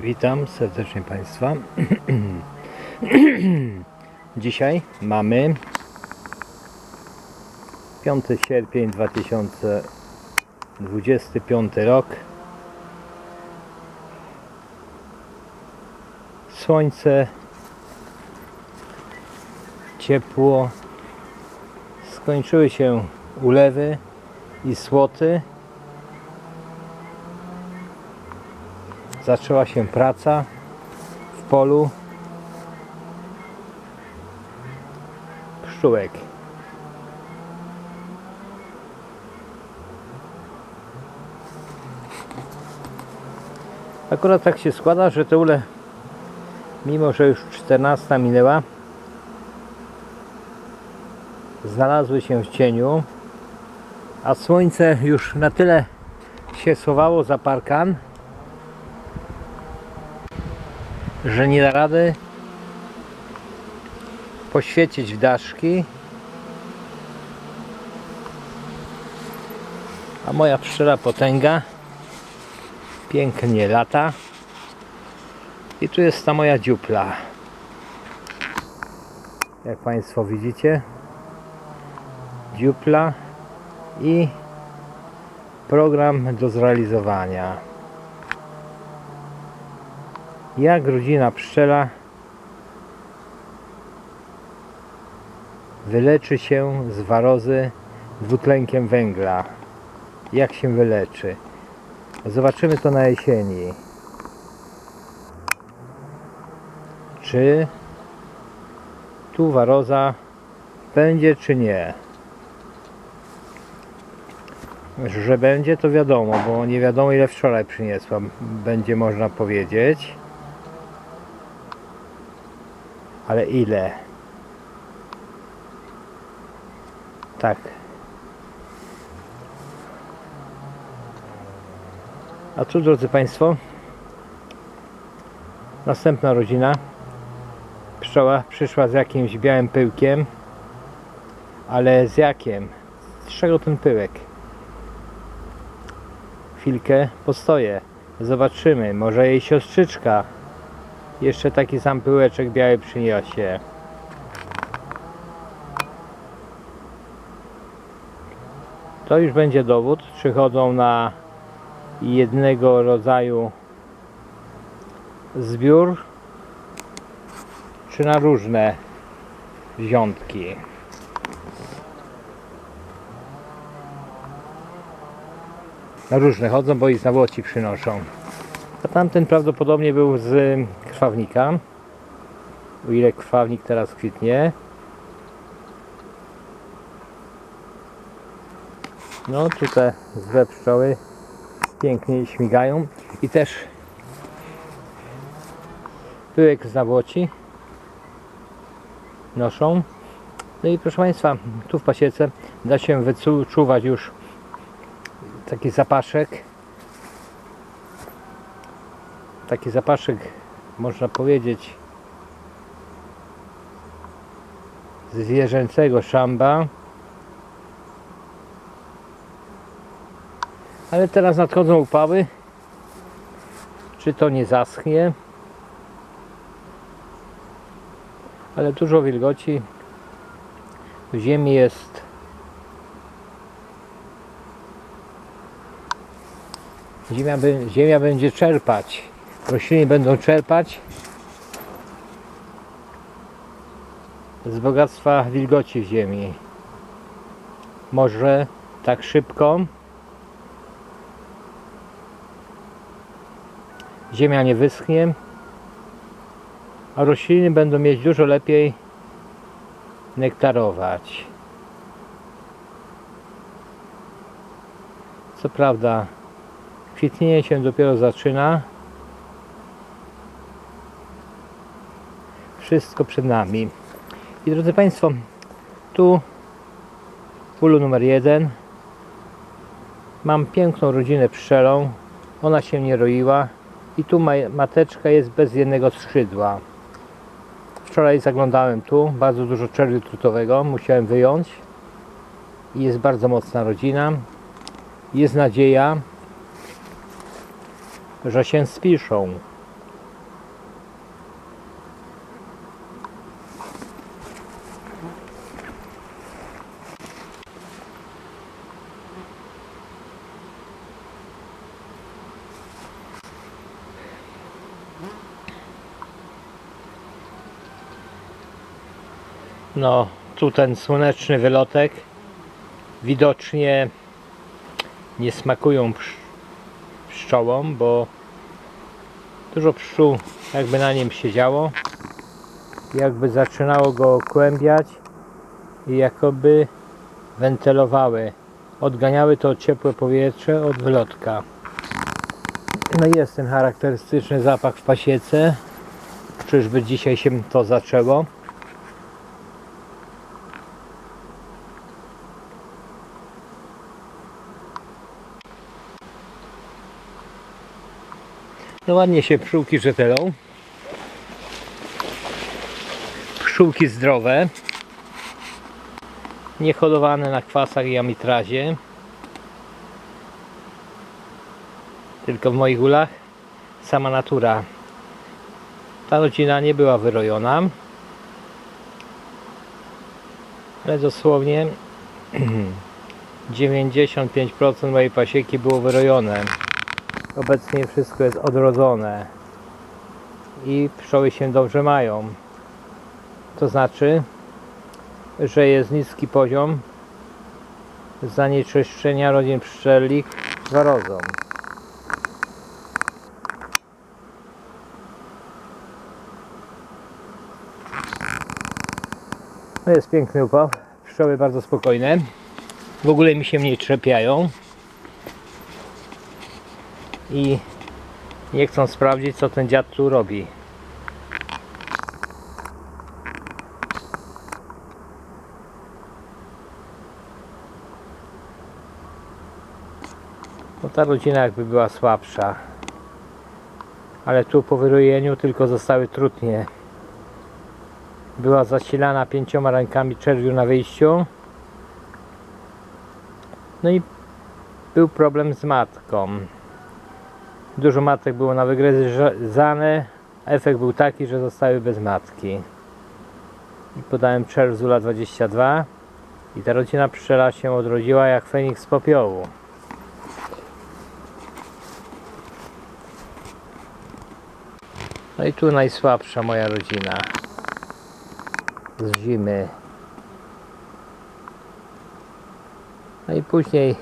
Witam serdecznie Państwa. Dzisiaj mamy 5 sierpień 2025 rok. Słońce, ciepło. Skończyły się ulewy i słoty. Zaczęła się praca w polu pszczółek. Akurat tak się składa, że te ule, mimo że już 14 minęła, znalazły się w cieniu, a słońce już na tyle się schowało za parkan, że nie da rady poświecić w daszki. A moja pszczela potęga pięknie lata. I tu jest ta moja dziupla. Jak Państwo widzicie dziupla i program do zrealizowania jak rodzina pszczela wyleczy się z warozy dwutlenkiem węgla. Jak się wyleczy? Zobaczymy to na jesieni. Czy tu waroza będzie, czy nie? Że będzie, to wiadomo, bo nie wiadomo ile wczoraj przyniosła, będzie można powiedzieć. Ale ile? Tak. A tu, drodzy Państwo, następna rodzina. Pszczoła przyszła z jakimś białym pyłkiem, ale z jakiem? Z czego ten pyłek? Chwilkę postoję. Zobaczymy. Może jej siostrzyczka jeszcze taki sam pyłeczek biały przyniesie. To już będzie dowód, czy chodzą na jednego rodzaju zbiór, czy na różne wziątki. Na różne chodzą, bo i z nawoci przynoszą. A tamten prawdopodobnie był z krwawnika. O ile krwawnik teraz kwitnie. No tutaj złe pszczoły pięknie śmigają i też pyłek z nawoci noszą. No i proszę Państwa, tu w pasiece da się wyczuwać już taki zapaszek taki zapaszek można powiedzieć zwierzęcego szamba. Ale teraz nadchodzą upały. Czy to nie zaschnie? Ale dużo wilgoci. W ziemi jest ziemia, ziemia będzie czerpać rośliny będą czerpać z bogactwa wilgoci w ziemi. Może tak szybko ziemia nie wyschnie, a rośliny będą mieć dużo lepiej nektarować. Co prawda, kwitnienie się dopiero zaczyna. Wszystko przed nami. I drodzy Państwo, tu w polu numer jeden mam piękną rodzinę pszczelą. Ona się nie roiła i tu ma- mateczka jest bez jednego skrzydła. Wczoraj zaglądałem tu, bardzo dużo czerwiu trutowego, musiałem wyjąć. I jest bardzo mocna rodzina. Jest nadzieja, że się spiszą. No, tu ten słoneczny wylotek widocznie nie smakują psz- pszczołom, bo dużo pszczół jakby na nim siedziało, jakby zaczynało go kłębiać i jakoby wentylowały, odganiały to ciepłe powietrze od wylotka. No jest ten charakterystyczny zapach w pasiece. Czyżby dzisiaj się to zaczęło? No ładnie się pszczółki rzetelą. Pszczółki zdrowe. Niehodowane na kwasach i amitrazie. Tylko w moich ulach sama natura. Ta rodzina nie była wyrojona. Ale dosłownie 95% mojej pasieki było wyrojone. Obecnie wszystko jest odrodzone i pszczoły się dobrze mają. To znaczy, że jest niski poziom zanieczyszczenia rodzin pszczelich warozą. To jest piękny upaw. Pszczoły bardzo spokojne. W ogóle mi się nie trzepiają. I nie chcą sprawdzić, co ten dziad tu robi. No ta rodzina jakby była słabsza. Ale tu po wyrojeniu tylko zostały trutnie. Była zasilana pięcioma rękami czerwiu na wyjściu. No i był problem z matką. Dużo matek było na wygryzane. Efekt był taki, że zostały bez matki. I podałem czerw z Ula 22 i ta rodzina pszczela się odrodziła jak feniks z popiołu. No i tu najsłabsza moja rodzina z zimy. No i później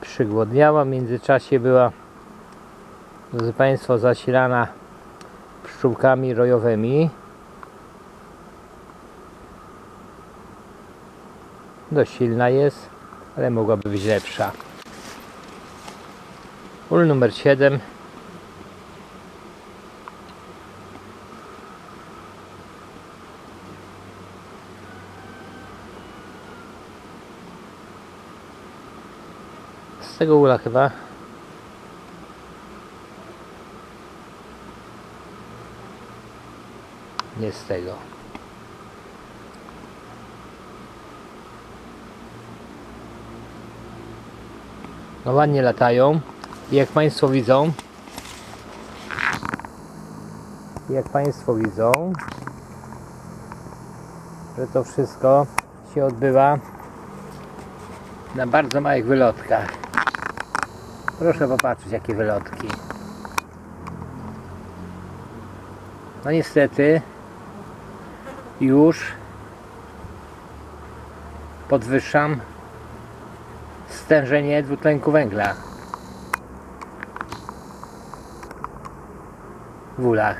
przygłodniała, w międzyczasie była drodzy Państwo zasilana pszczółkami rojowymi. Dość silna jest ale mogłaby być lepsza. Ul numer 7 z tego ula chyba nie z tego. No ładnie latają. Jak Państwo widzą, jak Państwo widzą, że to wszystko się odbywa na bardzo małych wylotkach. Proszę popatrzeć, jakie wylotki. No niestety już podwyższam stężenie dwutlenku węgla w ulach.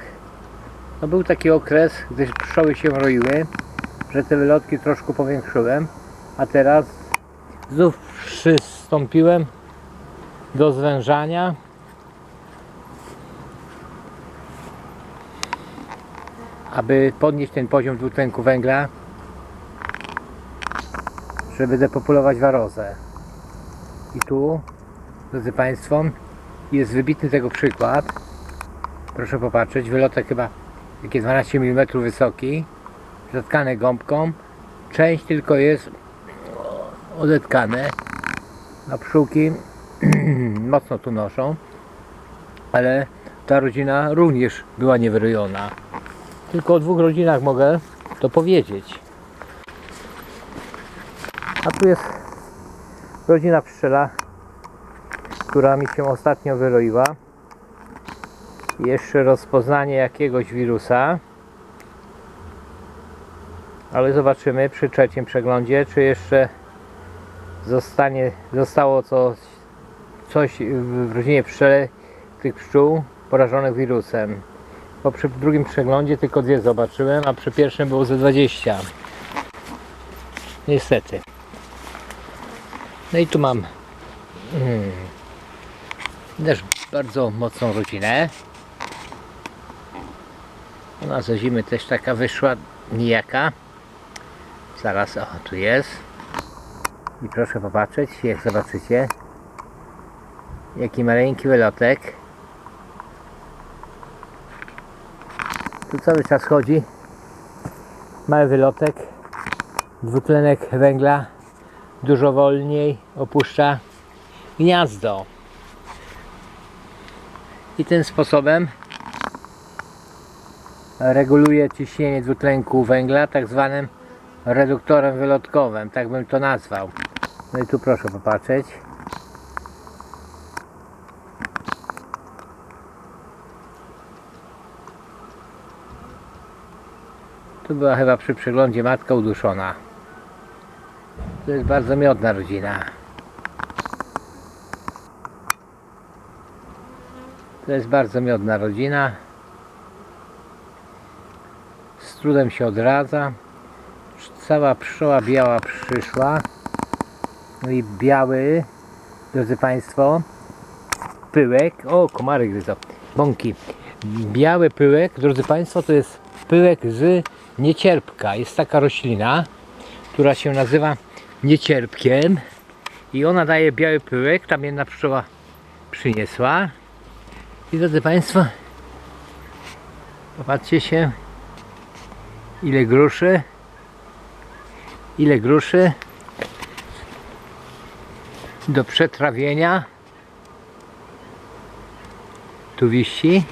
No był taki okres, gdy pszczoły się roiły, że te wylotki troszkę powiększyłem, a teraz znów przystąpiłem do zwężania aby podnieść ten poziom dwutlenku węgla, żeby depopulować warozę. I tu, drodzy Państwo, jest wybitny tego przykład. Proszę popatrzeć, wylotek chyba takie 12 mm wysoki, zatkane gąbką. Część tylko jest odetkane, a mocno tu noszą, ale ta rodzina również była niewyrojona. Tylko o dwóch rodzinach mogę to powiedzieć. A tu jest rodzina pszczela, która mi się ostatnio wyroiła. Jeszcze rozpoznanie jakiegoś wirusa. Ale zobaczymy przy trzecim przeglądzie, czy jeszcze zostanie, zostało coś, coś w rodzinie pszczele tych pszczół porażonych wirusem. Bo przy drugim przeglądzie tylko dwie zobaczyłem, a przy pierwszym było ze 20. Niestety. No i tu mam hmm, też bardzo mocną rodzinę. Ona za zimy też taka wyszła nijaka. Zaraz, o tu jest. I proszę popatrzeć, jak zobaczycie, jaki maleńki wylotek. Tu cały czas chodzi. Mały wylotek. Dwutlenek węgla dużo wolniej opuszcza gniazdo. I tym sposobem reguluje ciśnienie dwutlenku węgla tak zwanym reduktorem wylotkowym, tak bym to nazwał. No i tu proszę popatrzeć. Tu była chyba przy przeglądzie matka uduszona. To jest bardzo miodna rodzina. To jest bardzo miodna rodzina. Z trudem się odradza. Cała pszczoła biała przyszła. No i biały, drodzy Państwo, pyłek. O, komary gryzą. Bąki. Biały pyłek, drodzy Państwo, to jest pyłek z niecierpka. Jest taka roślina, która się nazywa niecierpkiem i ona daje biały pyłek. Tam jedna pszczoła przyniesła. I drodzy Państwo, popatrzcie się, ile gruszy, ile gruszy do przetrawienia. Tu wisi.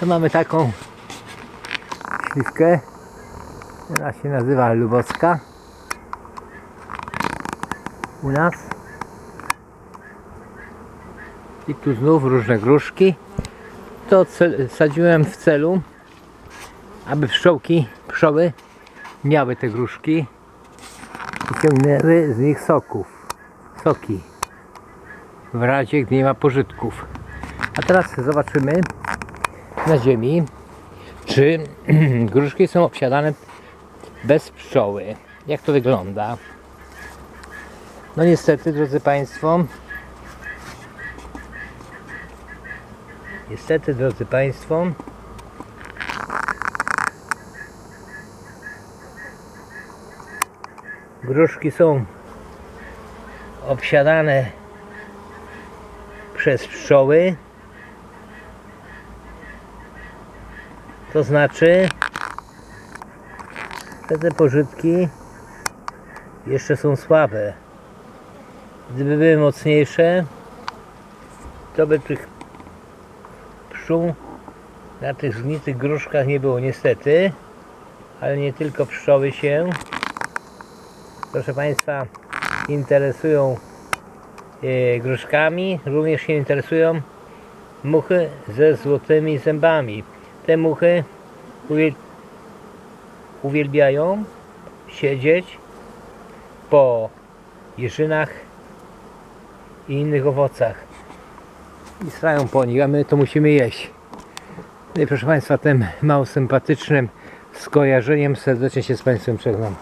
To mamy taką śliwkę. Ona się nazywa Lubowska. U nas. I tu znów różne gruszki. To sadziłem w celu, aby pszczołki, pszczoły miały te gruszki i ciągnęły z nich soków. Soki. W razie gdy nie ma pożytków. A teraz zobaczymy na ziemi, czy gruszki są obsiadane bez pszczoły. Jak to wygląda? No niestety, drodzy Państwo, niestety, drodzy Państwo, gruszki są obsiadane przez pszczoły. To znaczy, że te pożytki jeszcze są słabe. Gdyby były mocniejsze, to by tych pszczół na tych zgnitych gruszkach nie było niestety. Ale nie tylko pszczoły się, proszę Państwa, interesują e, gruszkami, również się interesują muchy ze złotymi zębami. Te muchy uwiel uwielbiają siedzieć po jeżynach i innych owocach i strają po nich, a my to musimy jeść. No i proszę Państwa, tym mało sympatycznym skojarzeniem serdecznie się z Państwem żegnam.